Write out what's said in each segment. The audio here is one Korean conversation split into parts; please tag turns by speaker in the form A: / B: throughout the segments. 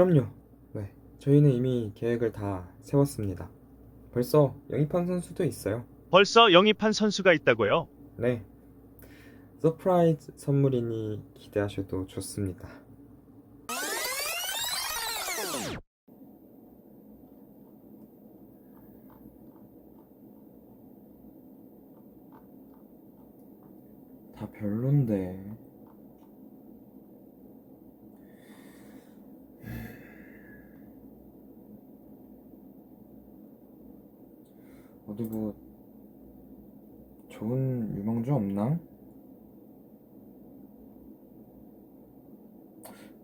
A: 그럼요. 네. 저희는 이미 계획을 다 세웠습니다. 벌써 영입한 선수도 있어요.
B: 벌써 영입한 선수가 있다고요?
A: 네. 서프라이즈 선물이니 기대하셔도 좋습니다. 다 별론데. 어디 뭐 좋은 유망주 없나?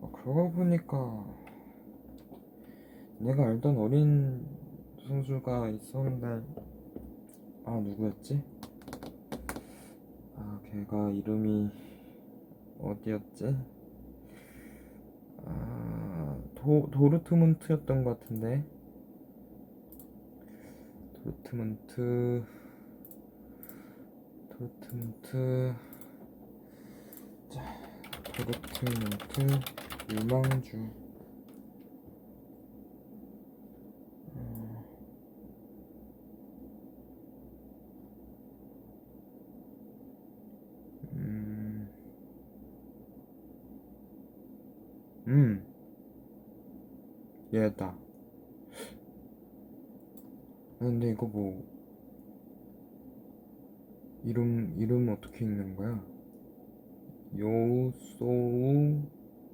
A: 어, 그러고 보니까 내가 알던 어린 선수가 있었는데 아 누구였지? 아 걔가 이름이 어디였지? 아 도, 도르트문트였던 것 같은데 도르트문트 도르트문트 자 도르트문트 유망주 어, 음, 음, 얘다. 근데 이거 뭐 이름 이름 어떻게 읽는 거야? 요소우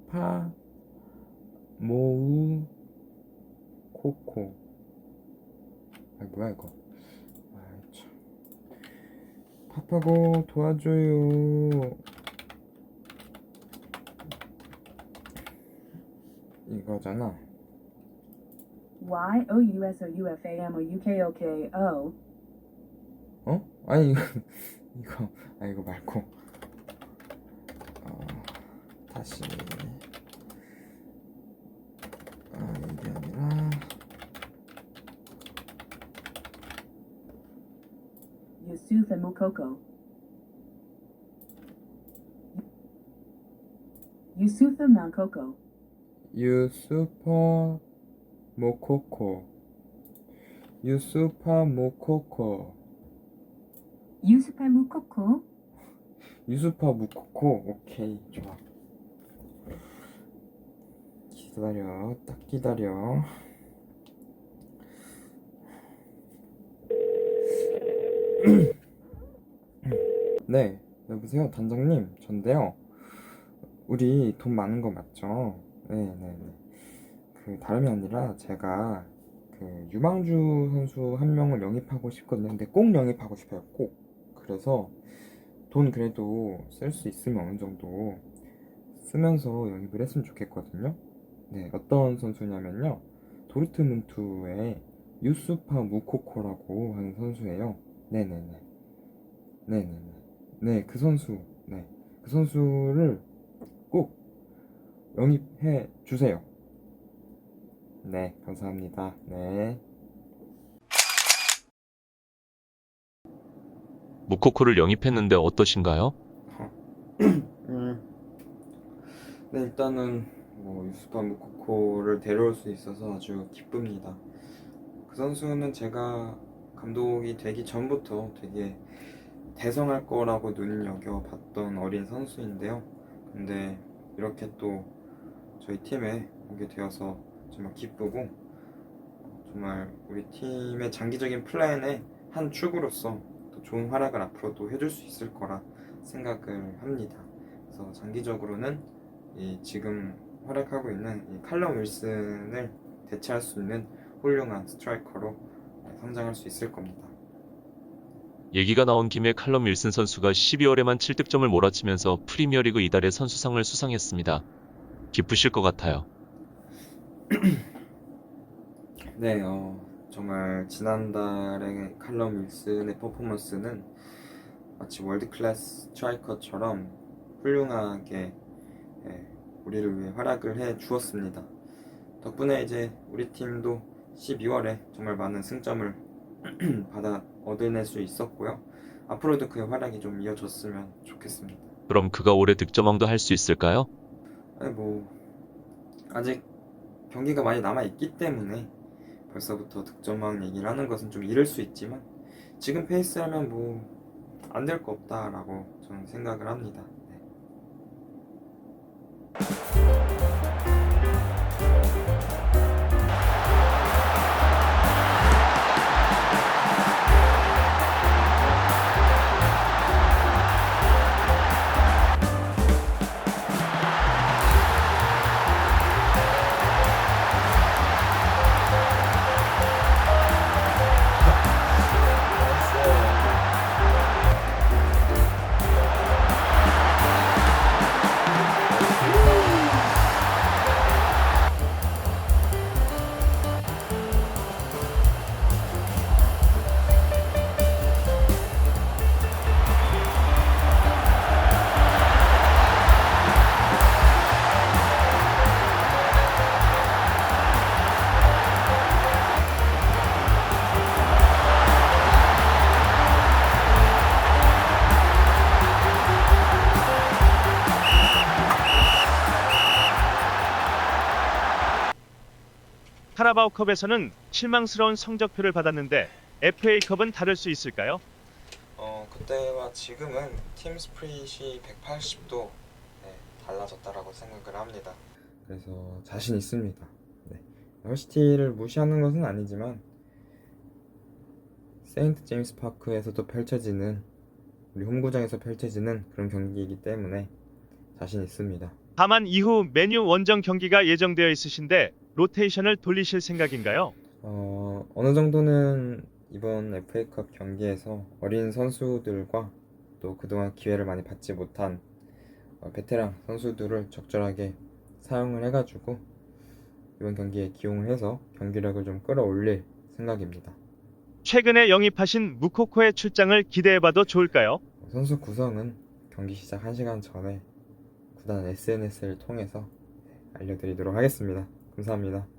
A: 파 모우 코코. 아 뭐야 이거? 아참. 파파고 도와줘요. 이거잖아
C: Y O U S O U F A M O U K O K O.
A: 어? 아니 이거 이거 아 이거 말고 어, 다시 아 이게 아니라
C: Yusufa Mukoko. Yusufa Mankoko.
A: 유스퍼 모코코. 유스파 모코코.
C: Yusufa Mukoko.
A: 유스파 무코코? 오케이 좋아. 기다려 딱 기다려. 네 여보세요? 단장님 전데요. 우리 돈 많은 거 맞죠? 네네네 그 다름이 아니라 제가 그 유망주 선수 한 명을 영입하고 싶거든요 근데 꼭 영입하고 싶어요 꼭 그래서 돈 그래도 쓸 수 있으면 어느 정도 쓰면서 영입을 했으면 좋겠거든요. 네, 어떤 선수냐면요. 도르트문트의 유스파 무코코라고 하는 선수예요. 네네네. 네네네. 네, 그 선수. 네. 그 선수를 꼭 영입해 주세요. 네, 감사합니다. 네.
D: 무코코를 영입했는데 어떠신가요?
A: 음, 네, 일단은 뭐 유스파 무코코를 데려올 수 있어서 아주 기쁩니다. 그 선수는 제가 감독이 되기 전부터 되게 대성할 거라고 눈여겨 봤던 어린 선수인데요. 근데 이렇게 또 저희 팀에 오게 되어서 정말 기쁘고 정말 우리 팀의 장기적인 플랜의 한 축으로서 또 좋은 활약을 앞으로도 해줄 수 있을 거라 생각을 합니다. 그래서 장기적으로는 이 지금 활약하고 있는 이 칼럼 윌슨을 대체할 수 있는 훌륭한 스트라이커로 성장할 수 있을 겁니다.
D: 얘기가 나온 김에 칼럼 윌슨 선수가 12월에만 7득점을 몰아치면서 프리미어리그 이달의 선수상을 수상했습니다. 기쁘실 것 같아요.
A: 네, 어, 정말 지난달의 칼럼 윌슨의 퍼포먼스는 마치 월드 클래스 스트라이커처럼 훌륭하게 예, 우리를 위해 활약을 해 주었습니다. 덕분에 이제 우리 팀도 12월에 정말 많은 승점을 받아 얻어낼 수 있었고요. 앞으로도 그의 활약이 좀 이어졌으면 좋겠습니다.
D: 그럼 그가 올해 득점왕도 할 수 있을까요?
A: 아니 뭐 아직 경기가 많이 남아 있기 때문에 벌써부터 득점왕 얘기를 하는 것은 좀 이를 수 있지만 지금 페이스라면 뭐 안 될 거 없다라고 저는 생각을 합니다.
B: 카라바오컵에서는 실망스러운 성적표를 받았는데 FA컵은 다를 수 있을까요?
A: 어 그때와 지금은 팀 스프릿이 180도 네, 달라졌다라고 생각을 합니다. 그래서 자신 있습니다. 네. 헐시티를 무시하는 것은 아니지만 세인트 제임스 파크에서도 펼쳐지는 우리 홈구장에서 펼쳐지는 그런 경기이기 때문에 자신 있습니다.
B: 다만 이후 메뉴 원정 경기가 예정되어 있으신데 로테이션을 돌리실 생각인가요?
A: 어, 어느 정도는 이번 FA컵 경기에서 어린 선수들과 또 그동안 기회를 많이 받지 못한 어, 베테랑 선수들을 적절하게 사용을 해가지고 이번 경기에 기용을 해서 경기력을 좀 끌어올릴 생각입니다.
B: 최근에 영입하신 무코코의 출장을 기대해봐도 좋을까요?
A: 선수 구성은 경기 시작 1시간 전에 구단 SNS를 통해서 알려드리도록 하겠습니다. 감사합니다.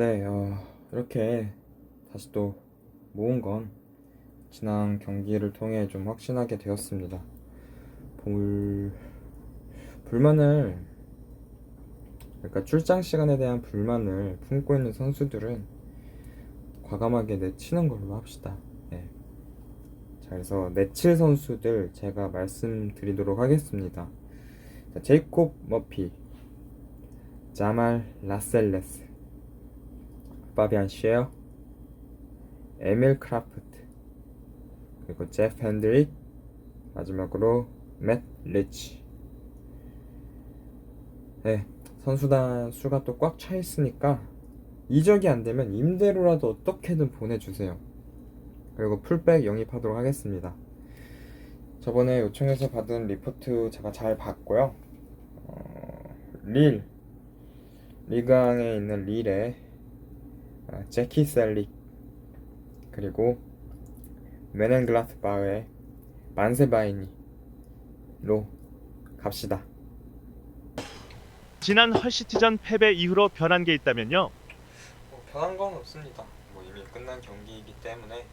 A: 네, 어, 이렇게 다시 또 모은 건 지난 경기를 통해 좀 확신하게 되었습니다. 불, 불만을, 그러니까 출장 시간에 대한 불만을 품고 있는 선수들은 과감하게 내치는 걸로 합시다. 네. 자, 그래서 내칠 선수들 제가 말씀드리도록 하겠습니다. 자, 제이콥 머피, 자말 라셀레스, 파비안 시에어, 에밀 크라프트, 그리고 제프 핸드릭, 마지막으로 맷 리치. 네, 선수단 수가 또 꽉 차 있으니까 이적이 안 되면 임대로라도 어떻게든 보내주세요. 그리고 풀백 영입하도록 하겠습니다. 저번에 요청해서 받은 리포트 제가 잘 봤고요. 어, 릴 리강에 있는 릴에 아, 제키 셀릭 그리고 메넨글라트바흐의 만세바이니로 갑시다.
B: 지난 헐시티전 패배 이후로 변한 게 있다면요.
A: 뭐 변한 건 없습니다. 뭐 이미 끝난 경기이기 때문에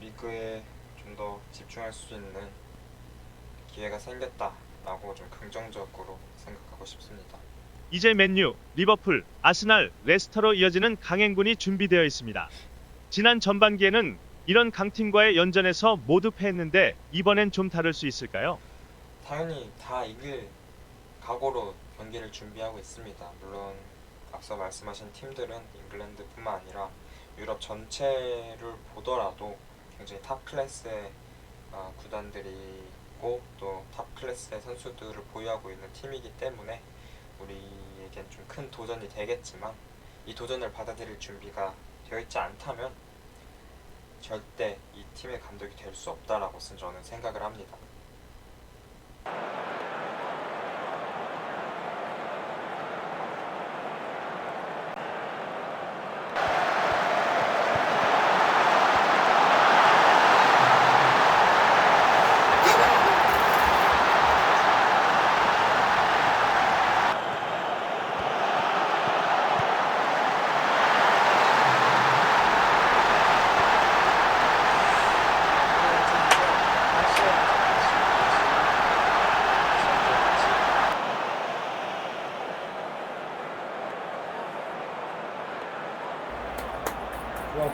A: 리그에 좀 더 집중할 수 있는 기회가 생겼다라고 좀 긍정적으로 생각하고 싶습니다.
B: 이제 맨유, 리버풀, 아스날, 레스터로 이어지는 강행군이 준비되어 있습니다. 지난 전반기에는 이런 강팀과의 연전에서 모두 패했는데 이번엔 좀 다를 수 있을까요?
A: 당연히 다 이길 각오로 경기를 준비하고 있습니다. 물론 앞서 말씀하신 팀들은 잉글랜드뿐만 아니라 유럽 전체를 보더라도 굉장히 탑 클래스의 어, 구단들이고 또 탑 클래스의 선수들을 보유하고 있는 팀이기 때문에 우리에겐 좀 큰 도전이 되겠지만 이 도전을 받아들일 준비가 되어 있지 않다면 절대 이 팀의 감독이 될 수 없다라고 저는 생각을 합니다.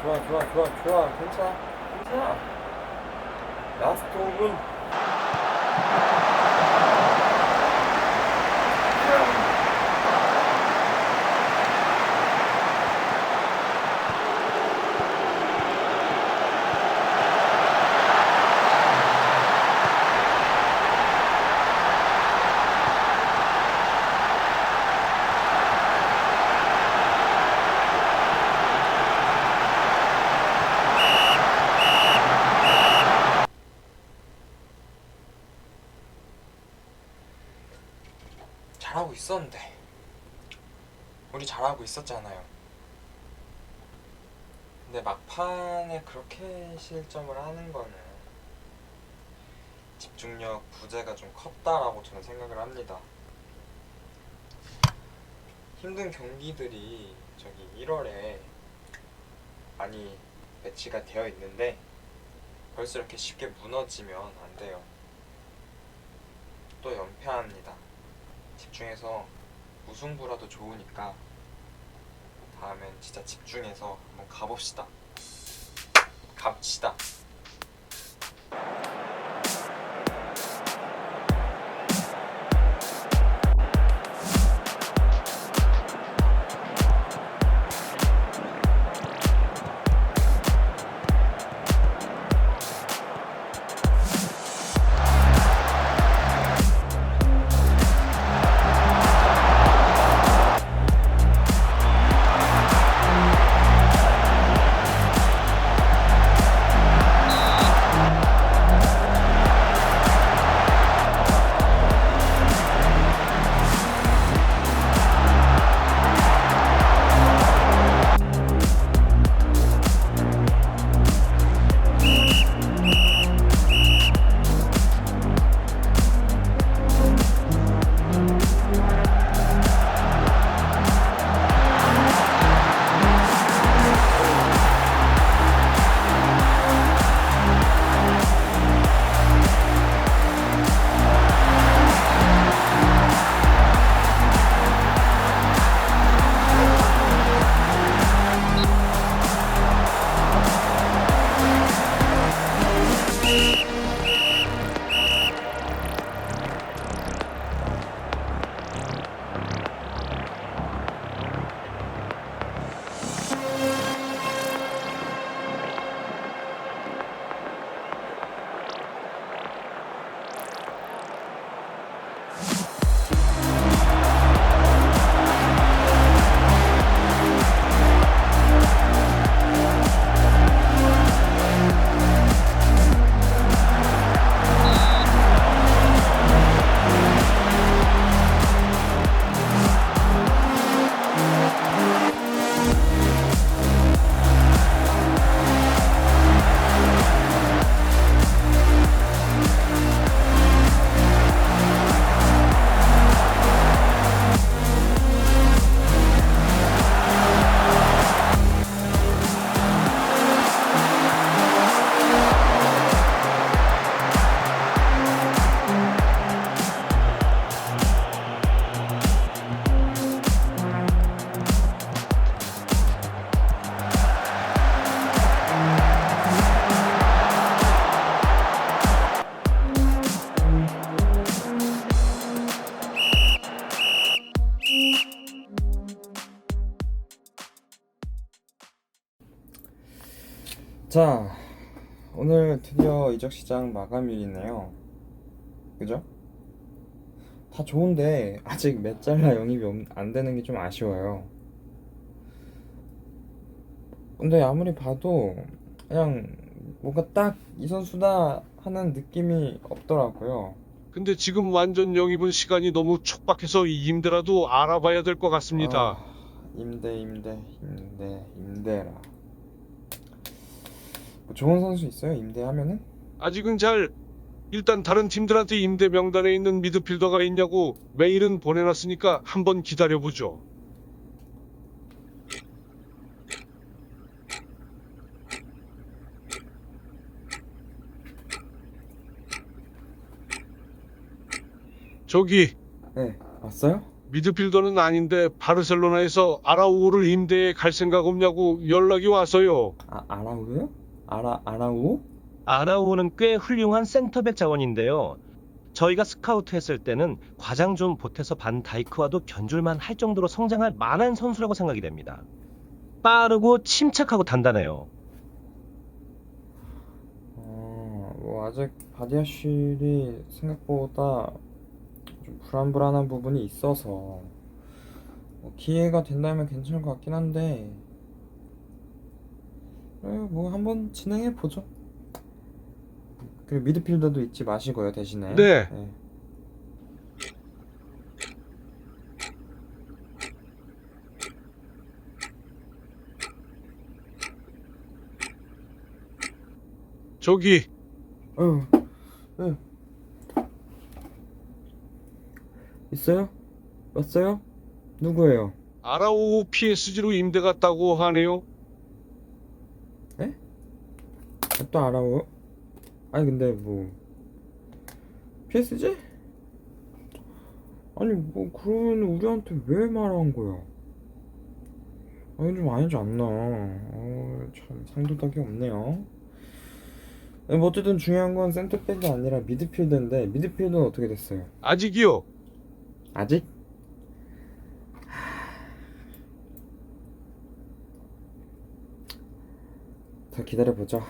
A: 좋아 좋아 좋아 좋아. 괜찮아. 괜찮아 라스트 5분 잘하고 있었는데 있었잖아요. 근데 막판에 그렇게 실점을 하는 거는 집중력 부재가 좀 컸다라고 저는 생각을 합니다. 힘든 경기들이 저기 1월에 많이 매치가 되어 있는데 벌써 이렇게 쉽게 무너지면 안 돼요. 또 연패합니다. 집중해서 무승부라도 좋으니까 다음엔 진짜 집중해서 한번 가봅시다. 갑시다. 자, 오늘 드디어 이적 시장 마감일이네요. 그죠? 다 좋은데 아직 메잘라 영입이 없- 안 되는 게 좀 아쉬워요. 근데 아무리 봐도 그냥 뭔가 딱 이 선수다 하는 느낌이 없더라고요.
E: 근데 지금 완전 영입은 시간이 너무 촉박해서 이 임대라도 알아봐야 될 것 같습니다.
A: 아, 임대 임대 임대 임대라. 뭐 좋은 선수 있어요? 임대하면은?
E: 아직은 잘 일단 다른 팀들한테 임대 명단에 있는 미드필더가 있냐고 메일은 보내놨으니까 한번 기다려보죠. 저기
A: 네, 왔어요?
E: 미드필더는 아닌데 바르셀로나에서 아라우를 임대해 갈 생각 없냐고 연락이 와서요.
A: 아 아라우요? 아라 아라우?
F: 아라우는 꽤 훌륭한 센터백 자원인데요. 저희가 스카우트 했을 때는 과장 좀 보태서 반 다이크와도 견줄만 할 정도로 성장할 만한 선수라고 생각이 됩니다. 빠르고 침착하고 단단해요.
A: 어, 뭐 아직 바디아실이 생각보다 좀 불안불안한 부분이 있어서 뭐 기회가 된다면 괜찮을 것 같긴 한데 에, 뭐 한번 진행해 보죠. 그리고 미드필더도 잊지 마시고요 대신에.
E: 네. 저기
A: 어, 네. 있어요? 왔어요? 누구예요?
E: 아라우 PSG로 임대 갔다고 하네요.
A: 아, 또 알아요? 아니 근데 뭐 PSG? 아니 뭐 그러면 우리한테 왜 말한 거야? 아니 좀 아니지 않나? 어, 참 상도덕이 없네요. 네, 뭐 어쨌든 중요한 건 센터백이 아니라 미드필더인데 미드필더는 어떻게 됐어요?
E: 아직이요.
A: 아직? 더 기다려보죠.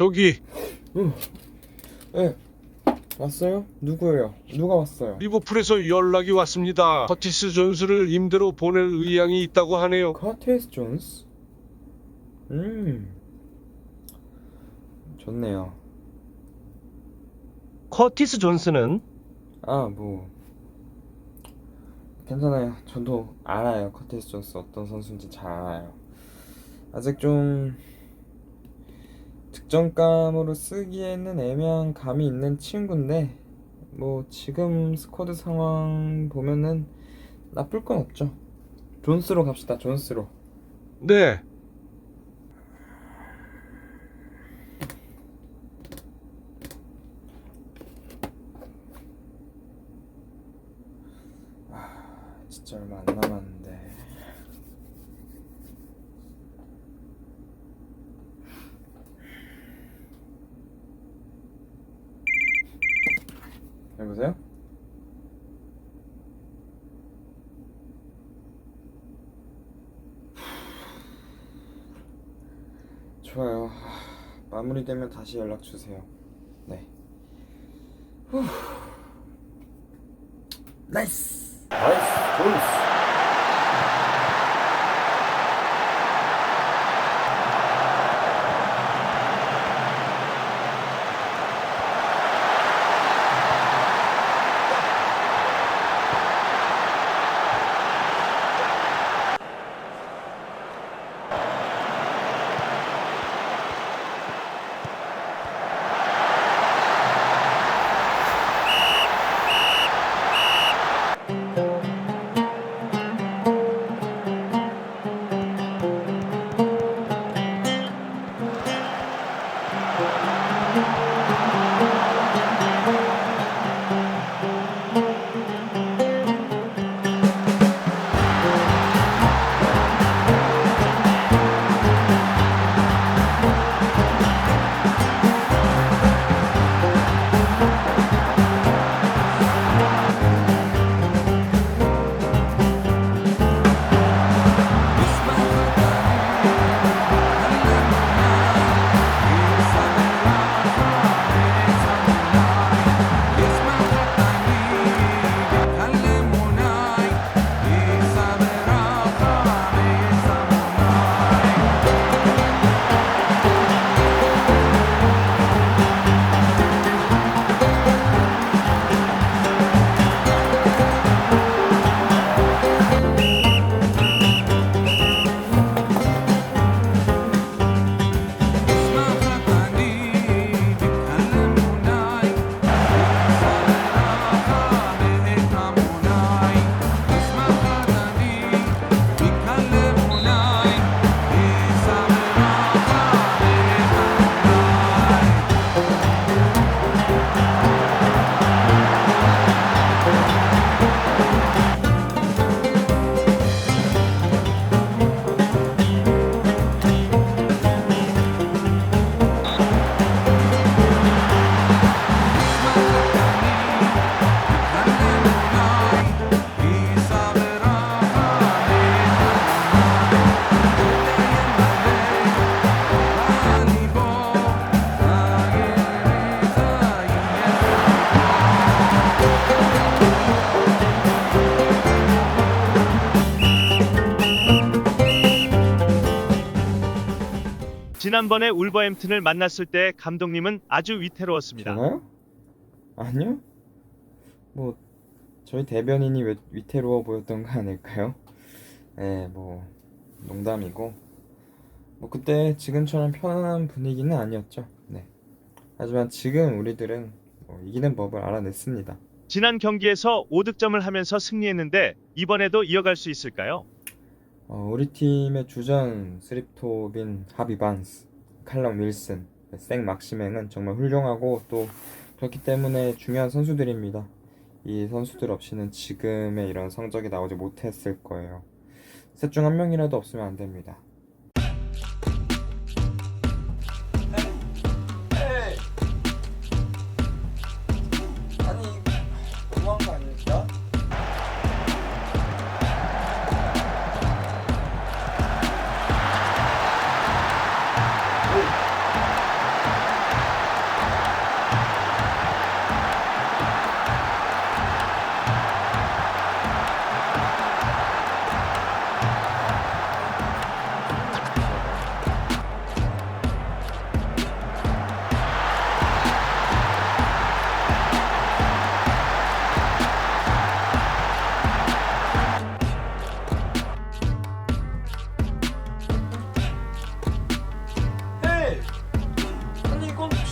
E: 저기
A: 네. 왔어요? 누구예요? 누가 왔어요?
E: 리버풀에서 연락이 왔습니다. 커티스 존스를 임대로 보낼 의향이 있다고 하네요.
A: 커티스 존스? 음. 좋네요.
F: 커티스 존스는
A: 아, 뭐. 괜찮아요. 저도 알아요. 커티스 존스 어떤 선수인지 잘 알아요. 아직 좀 득점감으로 쓰기에는 애매한 감이 있는 친구인데, 뭐, 지금 스쿼드 상황 보면은 나쁠 건 없죠. 존스로 갑시다, 존스로.
E: 네.
A: 진짜 얼마 안 남았는데. 여보세요? 좋아요. 마무리되면 다시 연락 주세요.
B: 지난번에 울버햄튼을 만났을 때 감독님은 아주 위태로웠습니다.
A: 아니요. 뭐 저희 대변인이 왜 위태로워 보였던 거 아닐까요? 네, 뭐 농담이고 뭐 그때 지금처럼 편안한 분위기는 아니었죠. 네. 하지만 지금 우리들은 뭐 이기는 법을 알아냈습니다.
B: 지난 경기에서 5득점을 하면서 승리했는데 이번에도 이어갈 수 있을까요?
A: 어, 우리 팀의 주전 스립톱인 하비 반스, 칼럼 윌슨, 생 막시맹은 정말 훌륭하고 또 그렇기 때문에 중요한 선수들입니다. 이 선수들 없이는 지금의 이런 성적이 나오지 못했을 거예요. 셋 중 한 명이라도 없으면 안 됩니다.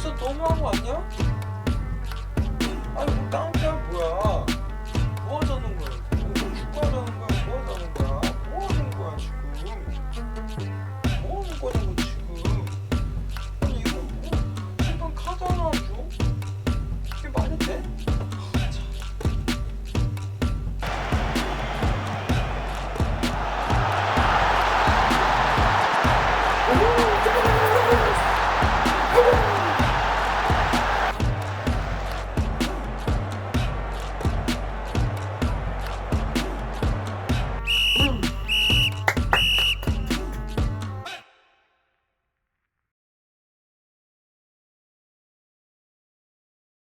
A: 진짜 너무한 거 아니야? 아니 뭐 깡패야 뭐야